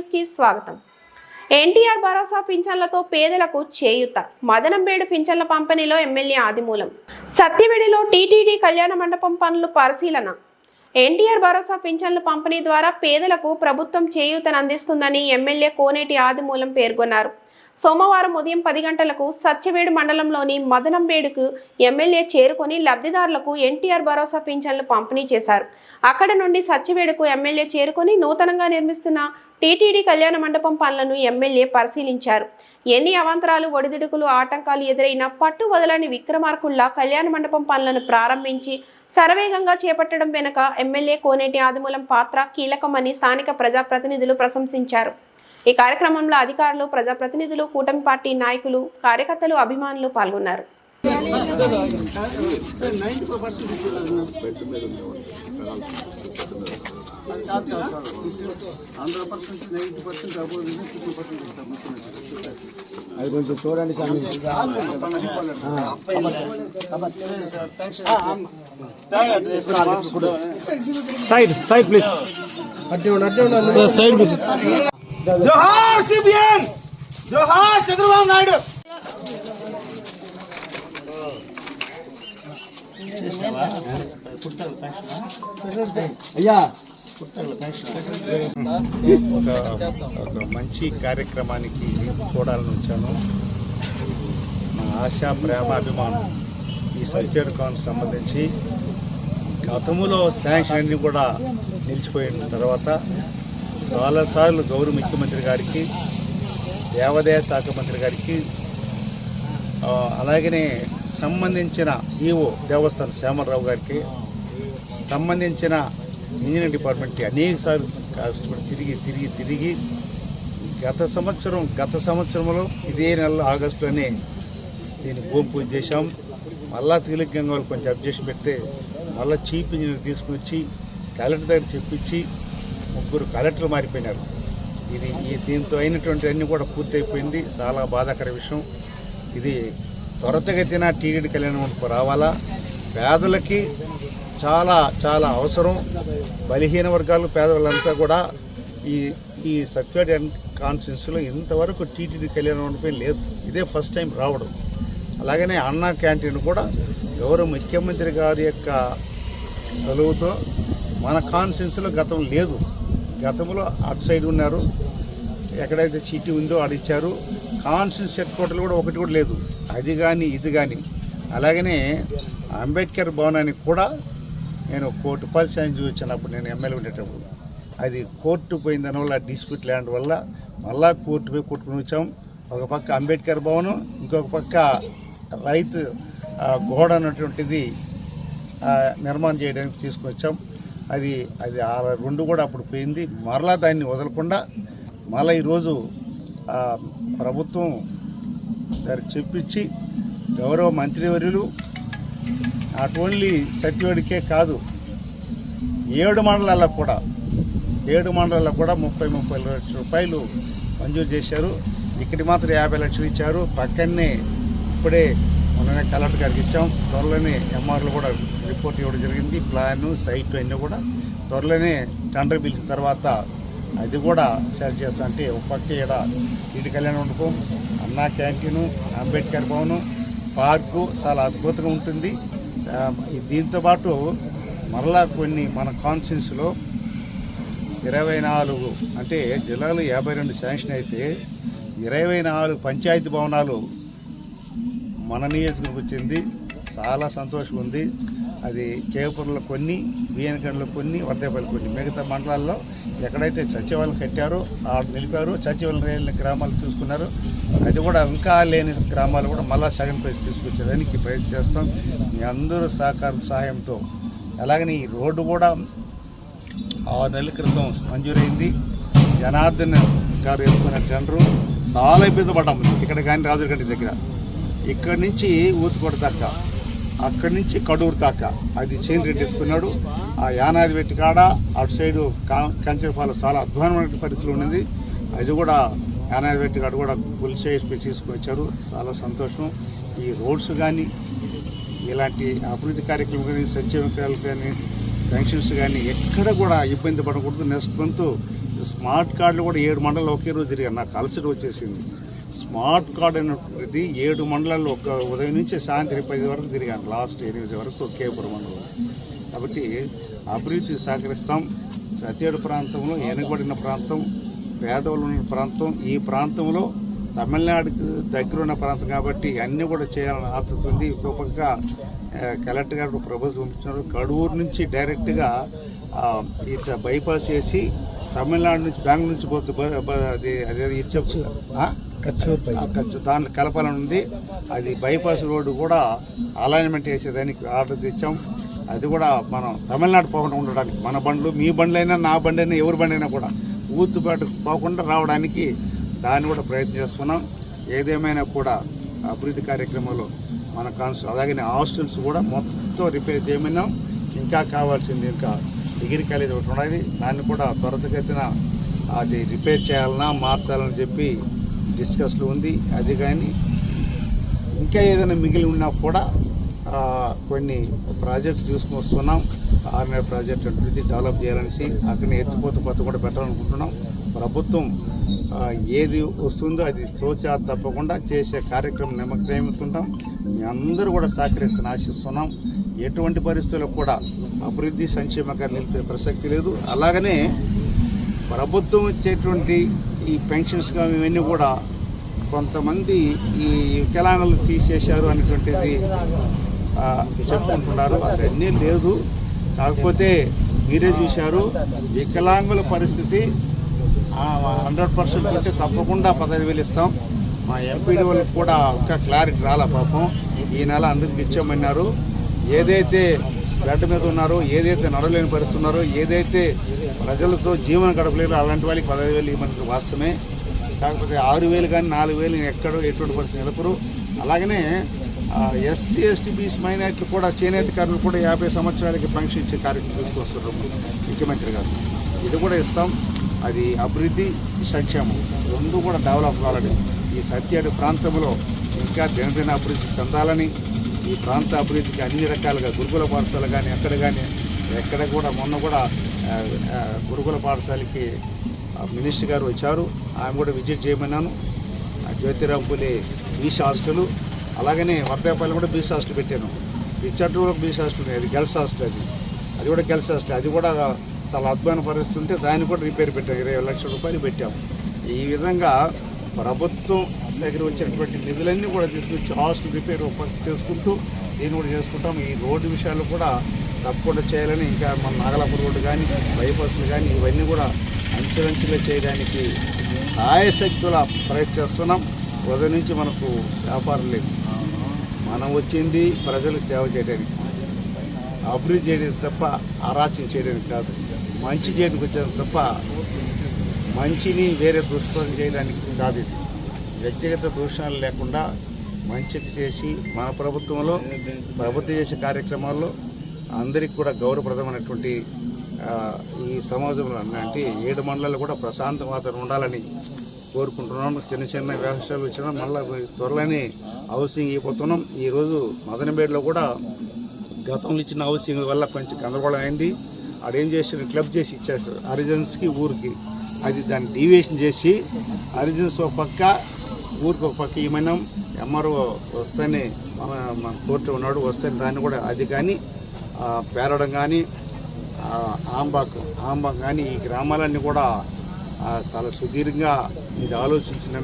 న్యూస్కి స్వాగతం. ఎన్టీఆర్ భరోసా పింఛన్లతో పేదలకు చేయుత. మదనంబేడు పింఛన్ల పంపిణీలో ఎమ్మెల్యే ఆదిమూలం. సత్యవేడిలో టీటీడీ కళ్యాణ మండపం పనులు పరిశీలన. ఎన్టీఆర్ భరోసా పింఛన్ల పంపిణీ ద్వారా పేదలకు ప్రభుత్వం చేయూతను అందిస్తుందని ఎమ్మెల్యే కోనేటి ఆదిమూలం పేర్కొన్నారు. సోమవారం ఉదయం పది గంటలకు సత్యవేడు మండలంలోని మదనంబేడుకు ఎమ్మెల్యే చేరుకొని లబ్ధిదారులకు ఎన్టీఆర్ భరోసా పింఛన్లు పంపిణీ చేశారు. అక్కడ నుండి సత్యవేడుకు ఎమ్మెల్యే చేరుకొని నూతనంగా నిర్మిస్తున్న టీటీడీ కళ్యాణ మండపం పనులను ఎమ్మెల్యే పరిశీలించారు. ఎన్ని అవాంతరాలు ఒడిదుడుకులు ఆటంకాలు ఎదురైనా పట్టు వదలని విక్రమార్కుల్లా కళ్యాణ మండపం పనులను ప్రారంభించి శరవేగంగా చేపట్టడం వెనుక ఎమ్మెల్యే కోనేటి ఆదిమూలం పాత్ర కీలకమని స్థానిక ప్రజాప్రతినిధులు ప్రశంసించారు. ఈ కార్యక్రమంలో అధికారులు ప్రజాప్రతినిధులు కూటమి పార్టీ నాయకులు కార్యకర్తలు అభిమానులు పాల్గొన్నారు. అది కొంచెం చూడండి స్వామి side side please side please Johar CBN జోహార్ చంద్రబాబు నాయుడు! అయ్యా. ఒక ఒక మంచి కార్యక్రమానికి చూడాలని వచ్చాను. నా ఆశ ప్రేమ అభిమానం ఈ సంచార కాన్కు సంబంధించి గతములో శాంక్షన్ అన్ని కూడా నిలిచిపోయిన తర్వాత చాలాసార్లు గౌరవ ముఖ్యమంత్రి గారికి దేవాదాయ శాఖ మంత్రి గారికి అలాగనే సంబంధించిన ఈఓ దేవస్థానం శ్యామరావు గారికి సంబంధించిన ఇంజనీరింగ్ డిపార్ట్మెంట్కి అనేక సార్లు కష్టపడి తిరిగి తిరిగి తిరిగి గత సంవత్సరం గత సంవత్సరంలో ఇదే నెల ఆగస్టులోనే దీన్ని భూమి పూజ చేశాం. మళ్ళా తేలిక గంగవాళ్ళు కొంచెం అబ్జెక్షన్ పెడితే మళ్ళీ చీఫ్ ఇంజనీర్ తీసుకుని వచ్చి కలెక్టర్ దగ్గర చెప్పించి ముగ్గురు కలెక్టర్లు మారిపోయినారు. ఇది ఈ దీంతో అయినటువంటి అన్ని కూడా పూర్తయిపోయింది. చాలా బాధాకర విషయం. ఇది త్వరతగతిన టీడీడీ కళ్యాణ రావాలా? పేదలకి చాలా చాలా అవసరం. బలహీన వర్గాలు పేదవాళ్ళంతా కూడా ఈ ఈ సత్యవాడి కాన్ఫరెన్స్లో ఇంతవరకు టీటీడీ కళ్యాణ మండపం లేదు. ఇదే ఫస్ట్ టైం రావడం. అలాగనే అన్నా క్యాంటీన్ కూడా గౌరవ ముఖ్యమంత్రి గారి యొక్క సెలవుతో మన కాన్సెన్స్లో గతం లేదు. గతంలో అటు సైడ్ ఉన్నారు. ఎక్కడైతే సిటీ ఉందో ఆడిచ్చారు కాన్సెన్స్ హెడ్ క్వార్టర్లు కూడా ఒకటి కూడా లేదు. అది కానీ ఇది కానీ అలాగనే అంబేద్కర్ భవనానికి కూడా నేను కోర్టు రూపాయలు చూసినప్పుడు నేను ఎమ్మెల్యే ఉండేటప్పుడు అది కోర్టు పోయిన దానివల్ల డిస్ప్యూట్ ల్యాండ్ వల్ల మళ్ళా కోర్టు పోయి కొట్టుకుని వచ్చాం. ఒక పక్క అంబేద్కర్ భవనం ఇంకొక పక్క రైతు గోడ అన్నటువంటిది నిర్మాణం చేయడానికి తీసుకొచ్చాం. అది అది ఆ రెండు కూడా అప్పుడు పోయింది. మరలా దాన్ని వదలకుండా మళ్ళీ ఈరోజు ఆ, ప్రభుత్వం దాన్ని చెప్పించి గౌరవ మంత్రివర్యులు నాట్ ఓన్లీ సత్యవాడికే కాదు ఏడు మండలాల్లో కూడా ఏడు మండలాల్లో కూడా ముప్పై ముప్పై లక్షల రూపాయలు మంజూరు చేశారు. ఇక్కడికి మాత్రం యాభై లక్షలు ఇచ్చారు. పక్కనే ఇప్పుడే మొన్ననే కలెక్టర్ గారికి ఇచ్చాం. త్వరలోనే ఎంఆర్లు కూడా రిపోర్ట్ ఇవ్వడం జరిగింది. ప్లాన్ సైట్ అన్నీ కూడా త్వరలోనే టెండర్ పిలిచిన తర్వాత అది కూడా షేర్ చేస్తా అంటే ఒక పక్క ఇక్కడ ఇటు కళ్యాణ మండపం అన్నా క్యాంటీను అంబేద్కర్ భవనం పార్కు చాలా అద్భుతంగా ఉంటుంది. దీంతోపాటు దీంతో పాటు మరలా కొన్ని మన కాన్స్టిట్యూన్సీలో ఇరవై నాలుగు అంటే జిల్లాలో యాభై రెండు శాంక్షన్ అయితే ఇరవై నాలుగు పంచాయతీ భవనాలు మన నియోజకవర్గం వచ్చింది. చాలా సంతోషం ఉంది. అది కేపూర్లో కొన్ని బియ్యనకండలో కొన్ని వర్దేపల్లి కొన్ని. మిగతా మండలాల్లో ఎక్కడైతే సచివాలయం కట్టారో ఆడు నిలిపారు సచివాలయం లేని గ్రామాలు చూసుకున్నారు. అది కూడా ఇంకా లేని గ్రామాలు కూడా మళ్ళా సగం ప్రైజ్ తీసుకొచ్చేదానికి ప్రయత్నం చేస్తాం. మీ అందరూ సహకారం సహాయంతో. అలాగని ఈ రోడ్డు కూడా ఆరు నెలల క్రితం మంజూరైంది. జనార్దన్ గారు ఎత్తుకున్న టెండరు చాలా ఇబ్బంది పడ్డాము ఇక్కడ కానీ రాజులగడ్డ దగ్గర. ఇక్కడి నుంచి ఊతుకోట దాకా అక్కడి నుంచి కడూరు దాకా. అది చైన్ రెడ్డి ఎత్తుకున్నాడు. ఆ యానాది పెట్టి కాడ అటు సైడు కంచెరపాల చాలా అధ్వానమైన పరిస్థితులు ఉన్నది. అది కూడా యానాది పెట్టి కాడ కూడా గుల్చేసి తీసుకుని చాలా సంతోషం. ఈ రోడ్స్ కానీ ఇలాంటి అభివృద్ధి కార్యక్రమం కానీ సంక్షేమ కానీ పెన్షన్స్ కానీ ఎక్కడ కూడా ఇబ్బంది పడకూడదు. నెక్స్ట్ మంత్ స్మార్ట్ కార్డులు కూడా ఏడు మండలం ఒకే రోజు తిరిగాను నాకు అలసట వచ్చేసింది. స్మార్ట్ కార్డ్ అనేది ఏడు మండలాల్లో ఒక ఉదయం నుంచి సాయంత్రం పది వరకు తిరిగాను. లాస్ట్ ఎనిమిది వరకు కేపుర మండలం కాబట్టి అభివృద్ధి సహకరిస్తాం. సత్యేడు ప్రాంతంలో వెనుకబడిన ప్రాంతం పేదవులు ఉన్న ప్రాంతం ఈ ప్రాంతంలో తమిళనాడుకు దగ్గర ఉన్న ప్రాంతం కాబట్టి అన్నీ కూడా చేయాలని ఆతృత ఉంది. ఇంకో పక్క కలెక్టర్ గారు ప్రభుత్వం పంపించారు. కడూరు నుంచి డైరెక్ట్గా ఇట్లా బైపాస్ చేసి తమిళనాడు నుంచి బెంగళూరు నుంచి పోతే అది అదే ఇచ్చే దాంట్లో కలపాలని ఉంది అది బైపాస్ రోడ్డు కూడా అలైన్మెంట్ చేసేదానికి ఆర్డర్ తెచ్చాం. అది కూడా మనం తమిళనాడు పోకుండా ఉండడానికి మన బండ్లు మీ బండ్లైనా నా బండి అయినా ఎవరి బండి అయినా కూడా ఊతుపాటు పోకుండా రావడానికి దాన్ని కూడా ప్రయత్నం చేస్తున్నాం. ఏదేమైనా కూడా అభివృద్ధి కార్యక్రమంలో మన కాన్స్ అలాగే హాస్టల్స్ కూడా మొత్తం రిపేర్ చేయమన్నాం. ఇంకా కావాల్సింది ఇంకా డిగ్రీ కాలేజ్ ఒకటి ఉన్నది దాన్ని కూడా త్వరతగతిన అది రిపేర్ చేయాలన్నా మార్చాలని చెప్పి డిస్కస్లో ఉంది. అది కానీ ఇంకా ఏదైనా మిగిలి ఉన్నా కూడా కొన్ని ప్రాజెక్ట్ తీసుకుని వస్తున్నాం. ఆర్ఎన్ఆర్ ప్రాజెక్ట్ అనేది డెవలప్ చేయాలనేసి అక్కడ ఎత్తిపోత కొత్త కూడా పెట్టాలనుకుంటున్నాం. ప్రభుత్వం ఏది వస్తుందో అది సోచా తప్పకుండా చేసే కార్యక్రమం నిమగ్నమవుతుంటాం మీ అందరూ కూడా సహకరిస్తాను ఆశిస్తున్నాం. ఎటువంటి పరిస్థితుల్లో కూడా అభివృద్ధి సంక్షేమకాన్ని నిలిపే ప్రసక్తి లేదు. అలాగనే ప్రభుత్వం ఇచ్చేటువంటి ఈ పెన్షన్స్ కానీ ఇవన్నీ కూడా కొంతమంది ఈ వికలాంగులు తీసేశారు అనేటువంటిది చెప్పుకుంటున్నారు. అవన్నీ లేదు. కాకపోతే మీరే చూశారు వికలాంగుల పరిస్థితి హండ్రెడ్ పర్సెంట్ ఉంటే తప్పకుండా పదవి వేలు ఇస్తాం. మా ఎంపీడీ వాళ్ళకి కూడా ఒక్క క్లారిటీ రాలా పాపం. ఈ నెల అందరికి ఇచ్చామన్నారు. ఏదైతే బెడ్ మీద ఉన్నారో ఏదైతే నడలేని పరిస్థితి ఉన్నారో ఏదైతే ప్రజలతో జీవన గడపలేరు అలాంటి వాళ్ళకి పదహైదు వేలు ఇవ్వడానికి వాస్తవమే. కాకపోతే ఆరు వేలు కానీ నాలుగు వేలు ఎక్కడో ఎటువంటి పరిస్థితి నిలపరు. అలాగనే ఎస్సీ ఎస్టీ బీసీ మైనార్టీలు కూడా చేనేత కార్మికులు కూడా యాభై సంవత్సరాలకి పెన్షన్ ఇచ్చే కార్యక్రమం తీసుకొస్తున్నారు ముఖ్యమంత్రి గారు. ఇది కూడా ఇస్తాం. అది అభివృద్ధి సంక్షేమం రెండు కూడా డెవలప్ కావాలని ఈ సత్యాడి ప్రాంతంలో ఇంకా దినదిన అభివృద్ధి చెందాలని ఈ ప్రాంత అభివృద్ధికి అన్ని రకాలుగా గురుకుల పాఠశాల కానీ ఎక్కడ కానీ ఎక్కడ కూడా మొన్న కూడా గురుకుల పాఠశాలకి మినిస్టర్ గారు వచ్చారు. ఆమె కూడా visit చేయమన్నాను. Jyotiram Phule BC hostel. అలాగనే వర్ధేపల్లి కూడా బీసీ హాస్టల్ పెట్టాను. పిచ్చటూరులో బీసీ హాస్టల్ ఉంది. అది గర్ల్స్ హాస్టల్ అది. అది కూడా గర్ల్స్ హాస్టల్. అది కూడా చాలా అద్భుతమైన పరిస్థితి ఉంటే దాన్ని కూడా రిపేర్ పెట్టాం. ఇరవై లక్షల రూపాయలు పెట్టాం. ఈ విధంగా ప్రభుత్వం దగ్గర వచ్చినటువంటి నిధులన్నీ కూడా తీసుకొచ్చి హాస్ట్ రిపేర్ చేసుకుంటూ దీన్ని కూడా చేసుకుంటాం. ఈ రోడ్డు విషయాలు కూడా తప్పకుండా చేయాలని ఇంకా మన నాగలాపూర్ రోడ్డు కానీ బైపాస్లు కానీ ఇవన్నీ కూడా అంచెలంచెలుగా చేయడానికి ఆయశక్తుల ప్రయత్నిస్తున్నాం. ఉదయం నుంచి మనకు వ్యాపారం లేదు. మనం వచ్చింది ప్రజలకు సేవ చేయడానికి అభివృద్ధి చేయడానికి తప్ప అరాచం చేయడానికి కాదు. మంచి చేయడానికి వచ్చాను తప్ప మంచిని వేరే దుష్పరం చేయడానికి కాదు ఇది. వ్యక్తిగత దూషణలు లేకుండా మంచిది చేసి మన ప్రభుత్వంలో ప్రభుత్వం చేసే కార్యక్రమాల్లో అందరికీ కూడా గౌరవప్రదమైనటువంటి ఈ సమాజంలో అంటే ఏడు మండలాలు కూడా ప్రశాంత వాతావరణం ఉండాలని కోరుకుంటున్నాం. చిన్న చిన్న వ్యవసాయాలు వచ్చినా మళ్ళీ త్వరలోనే హౌసింగ్ అయిపోతున్నాం. ఈరోజు మదనబేడ్లో కూడా గతంలో ఇచ్చిన హౌసింగ్ వల్ల కొంచెం గందరగోళం అయింది. ఆడేం చేసిన క్లబ్ చేసి ఇచ్చేస్తారు హరిజన్స్కి ఊరికి. అది దాన్ని డీవియేషన్ చేసి హరిజన్స్ ఒక పక్క ఊరికి ఒక పక్క ఏమైనా ఎంఆర్ఓ వస్తేనే మన కోర్టు ఉన్నాడు వస్తే దాన్ని కూడా అది కానీ పేరడం కానీ ఆంబాక్ ఆంబాక్ కానీ ఈ గ్రామాలన్నీ కూడా చాలా సుదీర్ఘంగా మీరు ఆలోచించిన